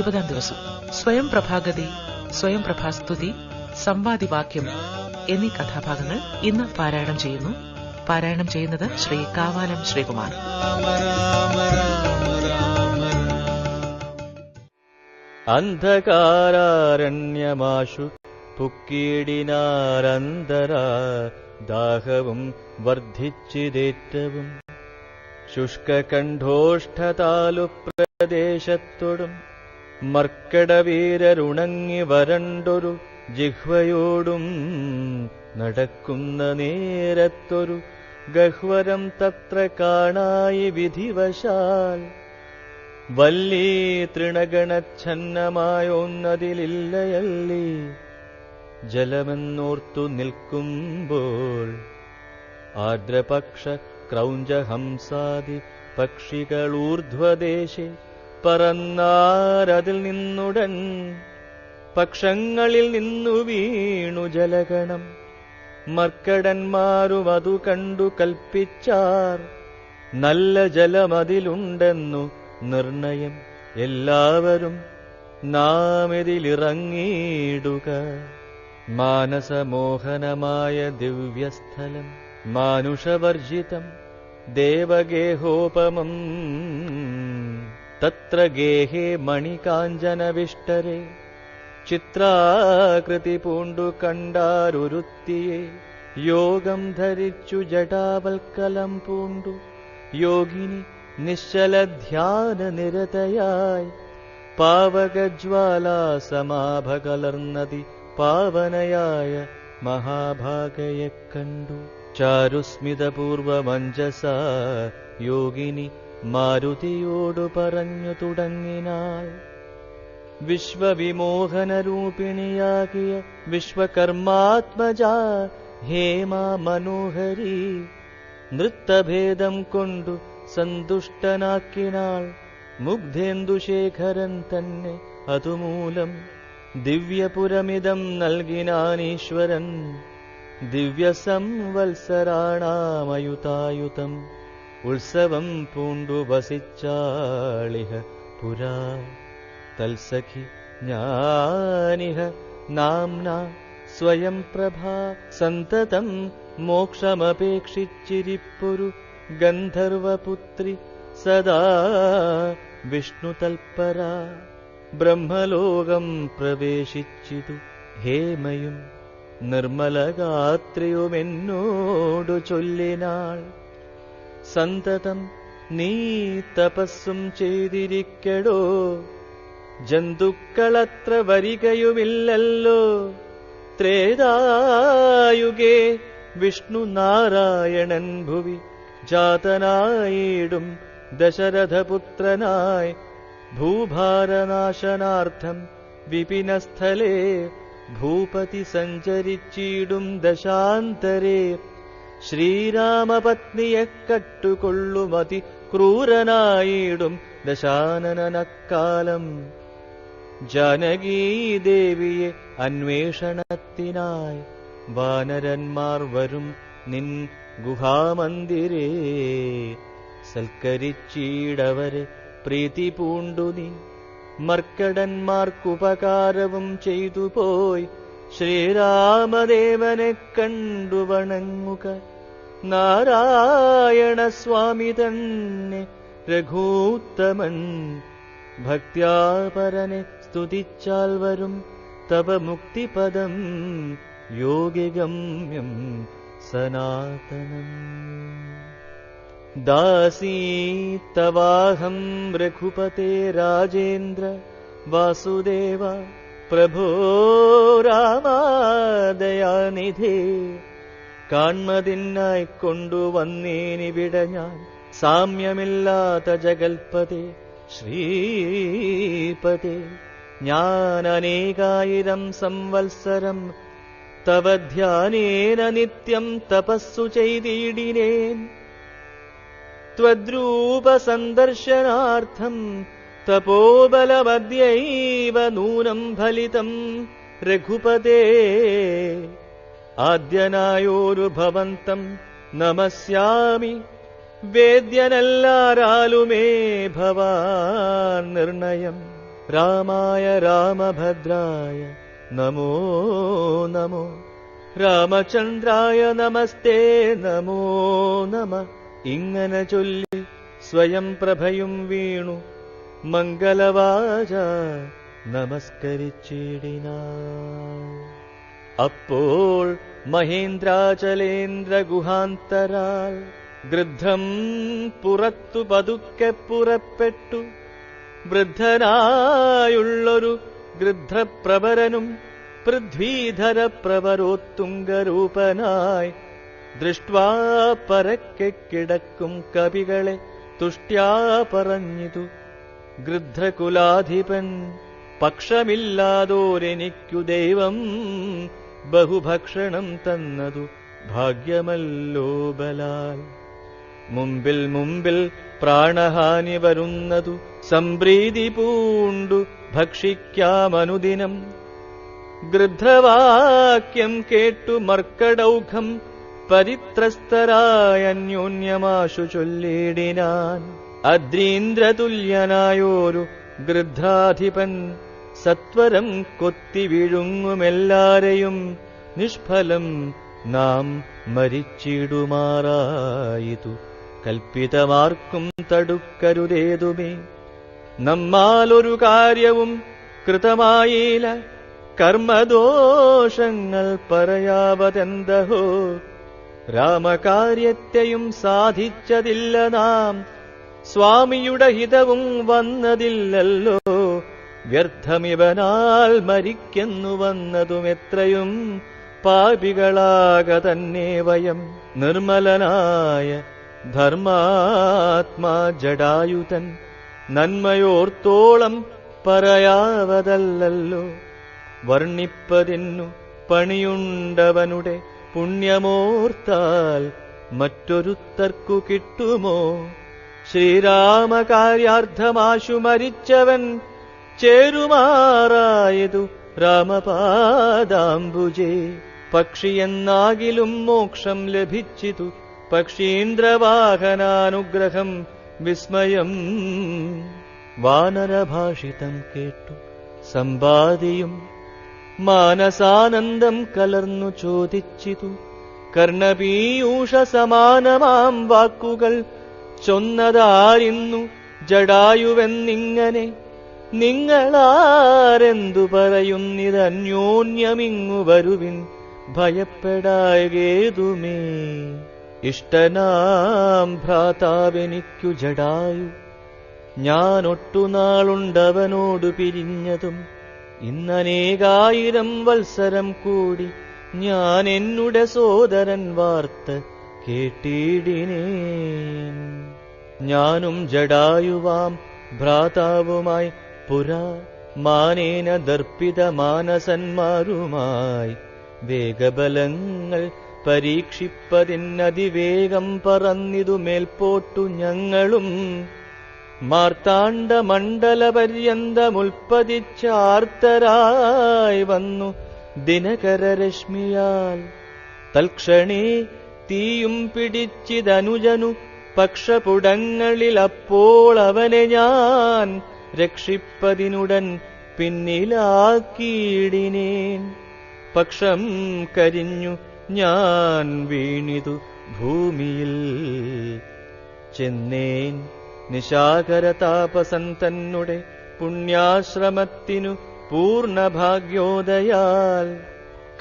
ഇരുപതാം ദിവസം. സ്വയം പ്രഭാഗതി സ്വയം പ്രഭാസ്തുതി സംവാദിവാക്യം എന്നീ കഥാഭാഗങ്ങൾ ഇന്ന് പാരായണം ചെയ്യുന്നു. പാരായണം ചെയ്യുന്നത് ശ്രീ കാവാലം ശ്രീകുമാർ. അന്ധകാരാരണ്യമാശു പുക്കീടിനാരന്തര ദാഹവും വർദ്ധിച്ചിതേറ്റവും. ശുഷ്കകണ്ഠോഷ്ഠതാലു പ്രദേശത്തോടും മർക്കടവീരരുണങ്ങി വരണ്ടൊരു ജിഹ്വയോടും നടക്കുന്ന നേരത്തൊരു ഗഹ്വരം തത്ര കാണായി വിധിവശാൽ. വല്ലീ തൃണഗണച്ഛന്നമായൊന്നതിലില്ലയല്ലി ജലമെന്നോർത്തു നിൽക്കുമ്പോൾ ആർദ്രപക്ഷ ക്രൗഞ്ചഹംസാദി പക്ഷികളൂർധ്വദേശെ പറന്നാരതിൽ നിന്നുടൻ പക്ഷങ്ങളിൽ നിന്നു വീണു ജലഗണം മർക്കടന്മാരും അതു കണ്ടു കൽപ്പിച്ചാർ. നല്ല ജലമതിലുണ്ടെന്നു നിർണയം എല്ലാവരും നാം ഇതിലിറങ്ങിയിടുക മാനസമോഹനമായ ദിവ്യസ്ഥലം മാനുഷവർജിതം ദേവഗേഹോപമം तत्र गेहे मणिकाञ्जनविष्टरे चित्राकृतिपूण्डुकण्डारुरुत्तिये योगम् धरिचु जटावत्कलम् पोण्डु योगिनि निश्चलध्याननिरतयाय पावगज्वाला समाभगलर्नदि पावनयाय महाभागयः कण्डु चारुस्मितपूर्वमञ्जसा योगिनि പാവനയായ മഹാഭാഗയെ കണ്ടു ചാരുസ്മിതപൂർവമഞ്ജസ യോഗിനി മാരുതിയോടു പറഞ്ഞു തുടങ്ങിനാൾ വിശ്വവിമോഹനരൂപിണിയാകിയ വിശ്വകർമാത്മജ ഹേമ മനോഹരി നൃത്തഭേദം കൊണ്ടു സന്തുഷ്ടനാക്കിനാൾ മുഗ്ധേന്ദുശേഖരൻ തന്നെ അതുമൂലം ദിവ്യപുരമിതം നൽകിനാനീശ്വരൻ ദിവ്യസംവത്സരാണാമയുതായുതം உற்சவம் उत्सवम् पूण्डुवसिच्चाळिह पुरा तल्सखि ज्ञानिह नाम्ना स्वयम् प्रभा सन्ततम् मोक्षमपेक्षि चिरि पुरु गन्धर्वपुत्रि सदा विष्णुतल्परा ब्रह्मलोकम् प्रवेशिचितु हेमयुम् निर्मलगात्र्युमिन्नोडुचोल्लिनाळ् സന്തതം നീ തപസ്സും ചെയ്തിരിക്കടോ ജന്തുക്കളത്ര വരികയുമില്ലല്ലോ ത്രേതായുഗേ വിഷ്ണു നാരായണൻ ഭുവി ജാതനായിടും ദശരഥപുത്രനായി ഭൂഭാരനാശനാർത്ഥം വിപിനസ്ഥലേ ഭൂപതി സഞ്ചരിച്ചിടും ദശാന്തരേ ശ്രീരാമപത്നിയെ കട്ടുകൊള്ളുമതി ക്രൂരനായിടും ദശാനനക്കാലം ജാനകീദേവിയെ അന്വേഷണത്തിനായി വാനരന്മാർ വരും നിൻ ഗുഹാമന്ദിരേ. സൽക്കരിച്ചീടവരെ പ്രീതി പൂണ്ടു നീ. മർക്കടന്മാർക്കുപകാരവും ചെയ്തു പോയി ശ്രീരാമദേവനെ കണ്ടു വണങ്ങുക. नारायणस्वामि तन्ने रघूत्तमन् भक्त्या परने स्तुतिचाल्वरुम् तव मुक्तिपदम् योगिगम्यम् सनातनम्। दासी तवाहम् रघुपते राजेन्द्र वासुदेव प्रभो रामादयानिधे കാൺമതിനായി കൊണ്ടുവന്നേനിവിടെ ഞാൻ സാമ്യമില്ലാത്ത ജഗൽപതേ ശ്രീപതേ ഞാൻ അനേകായിരം സംവത്സരം തവ ധ്യാനേന നിത്യം തപസ്സു ചെയ്തിടിനേൻ त्वद्रूपसन्दर्शनार्थम् तपोबलमद्यैव नूनम् फलितम् रघुपते ആദ്യനായോരു ഭവന്തം നമസ്യാമി വേദ്യനല്ലാരാലുമേ ഭവാൻ നിർണയം രാമായ രാമഭദ്രായ നമോ നമോ രാമചന്ദ്രായ നമസ്തേ നമോ നമ ഇങ്ങനെ ചൊല്ലി സ്വയം പ്രഭയും വീണു മംഗലവാച നമസ്കരിച്ചിടിനാൾ അപ്പോൾ മഹേന്ദ്രാചലേന്ദ്ര ഗുഹാന്തരാൽ ഗൃദ്ധം പുറത്തു പതുക്കെ പുറപ്പെട്ടു. വൃദ്ധനായുള്ളൊരു ഗൃദ്ധപ്രവരനും പൃഥ്വീധര പ്രവരോത്തുംഗരൂപനായി ദൃഷ്ട്വാ പരക്കെ കിടക്കും കവികളെ തുഷ്ട്യാ പറഞ്ഞിതു. ഗൃദ്ധകുലാധിപൻ പക്ഷമില്ലാതോരെനിക്കു ദൈവം ബഹുഭക്ഷണം തന്നതു ഭാഗ്യമല്ലോ ബലാൽ. മുമ്പിൽ മുമ്പിൽ പ്രാണഹാനി വരുന്നതു സംപ്രീതി പൂണ്ടു ഭക്ഷിക്കാമനുദിനം. ഗൃദ്ധവാക്യം കേട്ടു മർക്കടൗഘം പരിത്രസ്തരായ അന്യോന്യമാശു ചൊല്ലിടിനാൻ. അദ്രീന്ദ്രതുല്യനായോരു ഗൃദ്ധാധിപൻ സത്വരം കൊത്തി വിഴുങ്ങുമെല്ലാരെയും നിഷ്ഫലം നാം മരിച്ചിടുമാറായിതു. കൽപ്പിതമാർക്കും തടുക്കരുതേതുമേ. നമ്മാലൊരു കാര്യവും കൃതമായില്ല. കർമ്മദോഷങ്ങൾ പറയാവതെന്തഹോ? രാമകാര്യത്തെയും സാധിച്ചതില്ല നാം. സ്വാമിയുടെ ഹിതവും വന്നതില്ലല്ലോ. വ്യർത്ഥമിവനാൽ മരിക്കുന്നു വന്നതും എത്രയും പാപികളാക തന്നെ വയം. നിർമ്മലനായ ധർമാത്മാ ജടായുതൻ നന്മയോർത്തോളം പറയാവതല്ലോ വർണിപ്പതിന്നു പണിയുണ്ടവനുടെ പുണ്യമോർത്താൽ മറ്റൊരുത്തർക്കു കിട്ടുമോ? ശ്രീരാമകാര്യാർത്ഥമാശു മരിച്ചവൻ ചേരുമാറായതു രാമപാദാംബുജേ. പക്ഷിയെന്നാകിലും മോക്ഷം ലഭിച്ചിതു പക്ഷീന്ദ്രവാഹനാനുഗ്രഹം വിസ്മയം. വാനരഭാഷിതം കേട്ടു സമ്പാദിയും മാനസാനന്ദം കലർന്നു ചോദിച്ചിതു കർണപീയൂഷ സമാനമാം വാക്കുകൾ ചൊന്നതാരിന്നു ജടായുവെന്നിങ്ങനെ നിങ്ങളാരെന്തു പറയുന്നിതന്യോന്യമിങ്ങു വരുവിൻ? ഭയപ്പെടായകേതുമേ ഇഷ്ടനാം ഭ്രാതാവെനിക്കു ജടായു ഞാനൊട്ടുനാളുണ്ടവനോടു പിരിഞ്ഞതും ഇന്നനേകായിരം വത്സരം കൂടി ഞാൻ എന്നുടെ സോദരൻ വാർത്ത കേട്ടിടിനേൻ. ഞാനും ജടായുവാം ഭ്രാതാവുമായി പുരാ മാനേന ദർപ്പിത മാനസന്മാരുമായി വേഗബലങ്ങൾ പരീക്ഷിപ്പതിനതിവേഗം പറന്നിതു മേൽപോട്ടു ഞങ്ങളും. മാർത്താണ്ഡ മണ്ഡല പര്യന്തമുൽപ്പതിച്ചാർത്തരായി വന്നു ദിനകരരശ്മിയാൽ തൽക്ഷണേ തീയും പിടിച്ചിതനുജനു പക്ഷപുടങ്ങളിൽ അപ്പോൾ അവനെ ഞാൻ രക്ഷിപ്പതിനുടൻ പിന്നിലാക്കിയിടിനേൻ പക്ഷം കരിഞ്ഞു ഞാൻ വീണിതു ഭൂമിയിൽ. ചെന്നേൻ നിശാകര താപസൻ തന്നെ പുണ്യാശ്രമത്തിനു പൂർണഭാഗ്യോദയാൽ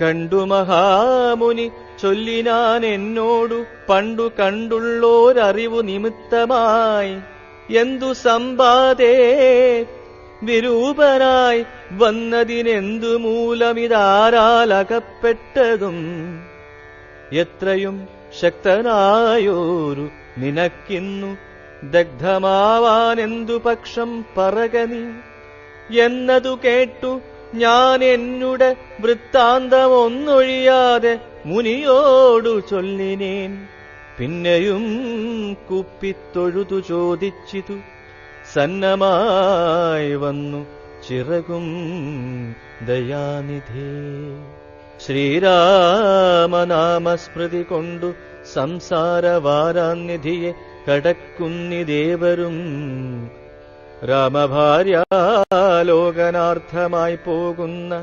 കണ്ടു മഹാമുനി ചൊല്ലിനാൻ എന്നോടു പണ്ടു കണ്ടുള്ളോരറിവു നിമിത്തമായി. എന്തു സമ്പാദേ? വിരൂപനായി വന്നതിനെന്തു മൂലമിതാരാലകപ്പെട്ടതും? എത്രയും ശക്തനായോരു നിനക്കിന്നു ദഗ്ധമാവാനെന്തു പക്ഷം പറകനി എന്നതു കേട്ടു ഞാൻ എന്നുടെ വൃത്താന്തമൊന്നൊഴിയാതെ മുനിയോടു ചൊല്ലിനേൻ. പിന്നെയും കുപ്പിത്തൊഴുതു ചോദിച്ചിതു. സന്നമായി വന്നു ചിറകും ദയാനിധി. ശ്രീരാമനാമസ്മൃതി കൊണ്ടു സംസാരവാരാനിധിയെ കടക്കുന്നിദേവരും ദേവരും രാമഭാര്യാലോകനാർത്ഥമായി പോകുന്ന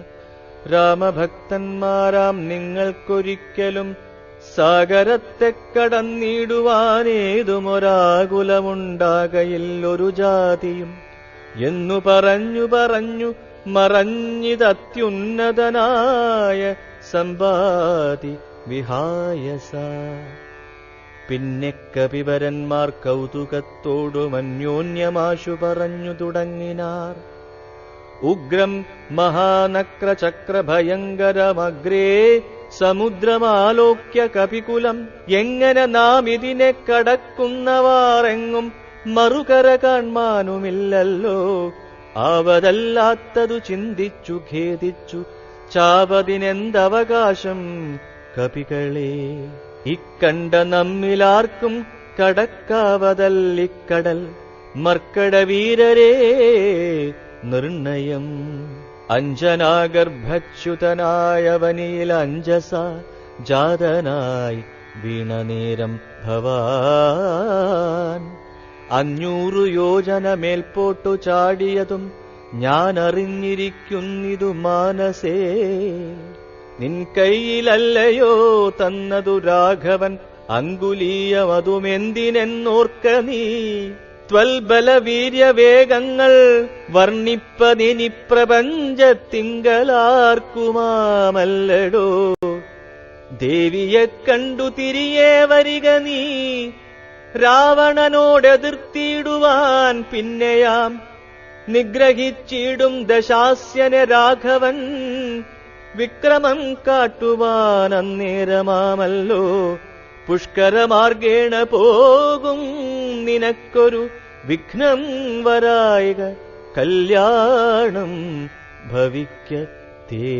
രാമഭക്തന്മാരാം നിങ്ങൾക്കൊരിക്കലും സാഗരത്തെ കടന്നിടുവാനേതുമൊരാകുലമുണ്ടാകയിൽ ഒരു ജാതിയും. എന്നു പറഞ്ഞു പറഞ്ഞു മറഞ്ഞിതത്യുന്നതനായ സമ്പാതി വിഹായസ. പിന്നെ കപിവരന്മാർ കൗതുകത്തോടും അന്യോന്യമാശു പറഞ്ഞു തുടങ്ങിനാർ. ഉഗ്രം മഹാനക്രചക്രഭയങ്കരമഗ്രേ സമുദ്രമാലോക്യ കപികുലം എങ്ങനെ നാം ഇതിനെ കടക്കുന്നവാറെങ്ങും മറുകര കാൺമാനുമില്ലല്ലോ. ആവതല്ലാത്തതു ചിന്തിച്ചു ഖേദിച്ചു ചാവതിനെന്തവകാശം കപികളെ? ഇക്കണ്ട നമ്മിലാർക്കും കടക്കാവതല്ലിക്കടൽ മർക്കടവീരരേ നിർണയം. അഞ്ജനാഗർഭച്യുതനായവനിൽ അഞ്ജസ ജാതനായി വീണനേരം ഭവാൻ. അഞ്ഞൂറു യോജന മേൽപോട്ടു ചാടിയതും ഞാൻ അറിഞ്ഞിരിക്കുന്നിതു മാനസേ. നിൻ കൈയിലല്ലയോ തന്നതു രാഘവൻ അങ്കുലീയമതുമെന്തിനെന്നോർക്ക നീ? ത്വൽബലവീര്യവേഗങ്ങൾ വർണിപ്പതിനി പ്രപഞ്ചത്തിങ്കലാർക്കുമാമല്ലടോ. ദേവിയെ കണ്ടു തിരികെ വരിക നീ രാവണനോടെതിർത്തിയിടുവാൻ പിന്നെയാം. നിഗ്രഹിച്ചിടും ദശാസ്യനെ രാഘവൻ വിക്രമം കാട്ടുവാൻ അന്നേരമാമല്ലോ പുഷ്കരമാർഗേണ പോകും നിനക്കൊരു വിഘ്നം വരായക കല്യാണം ഭവിക്കത്തേ